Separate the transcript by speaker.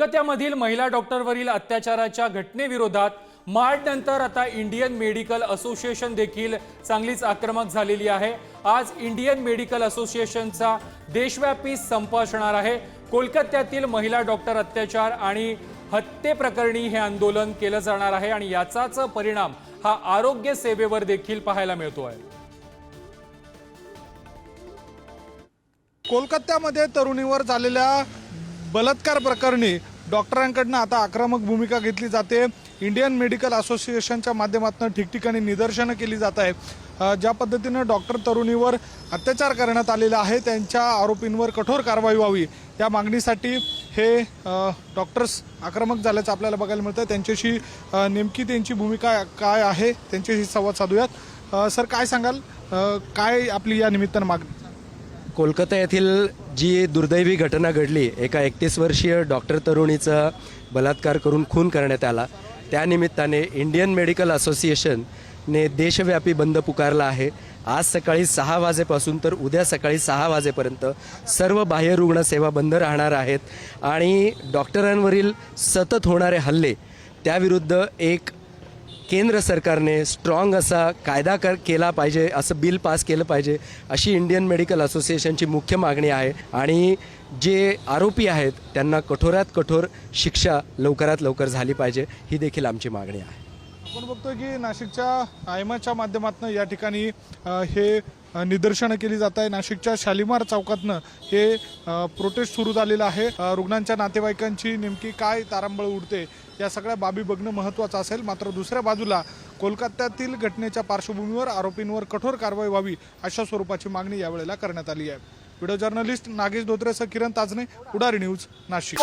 Speaker 1: कोलकात्यामधील महिला डॉक्टरवरील अत्याचाराच्या घटनेविरोधात मार्चनंतर आता इंडियन मेडिकल असोसिएशन देखील चांगलीच आक्रमक झालेली आहे. आज इंडियन मेडिकल असोसिएशनचा देशव्यापी संप असणार आहे. कोलकात्यातील महिला डॉक्टर अत्याचार आणि हत्येप्रकरणी हे आंदोलन केलं जाणार आहे आणि याचाच परिणाम हा आरोग्य सेवेवर देखील पाहायला मिळतो आहे
Speaker 2: कोलकात्यामध्ये तरुणीवर झालेल्या बलात्कार प्रकरणी डॉक्टरांकडनं आता आक्रमक भूमिका घेतली जाते. इंडियन मेडिकल असोसिएशनच्या माध्यमातून ठिकठिकाणी निदर्शनं केली जात आहे ज्या पद्धतीनं डॉक्टर तरुणीवर अत्याचार करण्यात आलेला आहे त्यांच्या आरोपींवर कठोर कारवाई व्हावी या मागणीसाठी हे डॉक्टर्स आक्रमक झाल्याचं आपल्याला बघायला मिळतं त्यांच्याशी नेमकी त्यांची भूमिका काय आहे त्यांच्याशी संवाद साधूयात. सर काय सांगाल? काय आपली या निमित्तानं मागणी?
Speaker 3: कोलकाता येथील जी दुर्दैवी घटना घडली एका एकतीस वर्षीय डॉक्टर तरुणीचा बलात्कार करून खून करण्यात आला. त्यानिमित्ताने इंडियन मेडिकल असोसिएशनने देशव्यापी बंद पुकारला आहे. आज सकाळी सहा वाजेपासून तर उद्या सकाळी सहा वाजेपर्यंत सर्व बाह्य रुग्णसेवा बंद राहणार आहेत आणि डॉक्टरांवरील सतत होणारे हल्ले त्याविरुद्ध एक केंद्र सरकारने स्ट्रॉंग असा कायदा कर केला पाहिजे असं बिल पास केलं पाहिजे अशी इंडियन मेडिकल असोसिएशनची मुख्य मागणी आहे. आणि जे आरोपी आहेत त्यांना कठोरात कठोर शिक्षा लवकरात लवकर झाली पाहिजे ही देखील आमची मागणी आहे.
Speaker 2: आपण बघतोय की नाशिकच्या आयमाच्या माध्यमातून या ठिकाणी हे निदर्शनं केली जात आहे नाशिकच्या शालिमार चौकातनं हे प्रोटेस्ट सुरू झालेलं आहे. रुग्णांच्या नातेवाईकांची नेमकी काय तारांबळ उडते या सगळ्या बाबी बघणं महत्त्वाचं असेल. मात्र दुसऱ्या बाजूला कोलकात्यातील घटनेच्या पार्श्वभूमीवर आरोपींवर कठोर कारवाई व्हावी अशा स्वरूपाची मागणी यावेळेला करण्यात आली आहे. व्हिडिओ जर्नलिस्ट नागेश धोत्रेसह किरण ताजने पुढारी न्यूज नाशिक.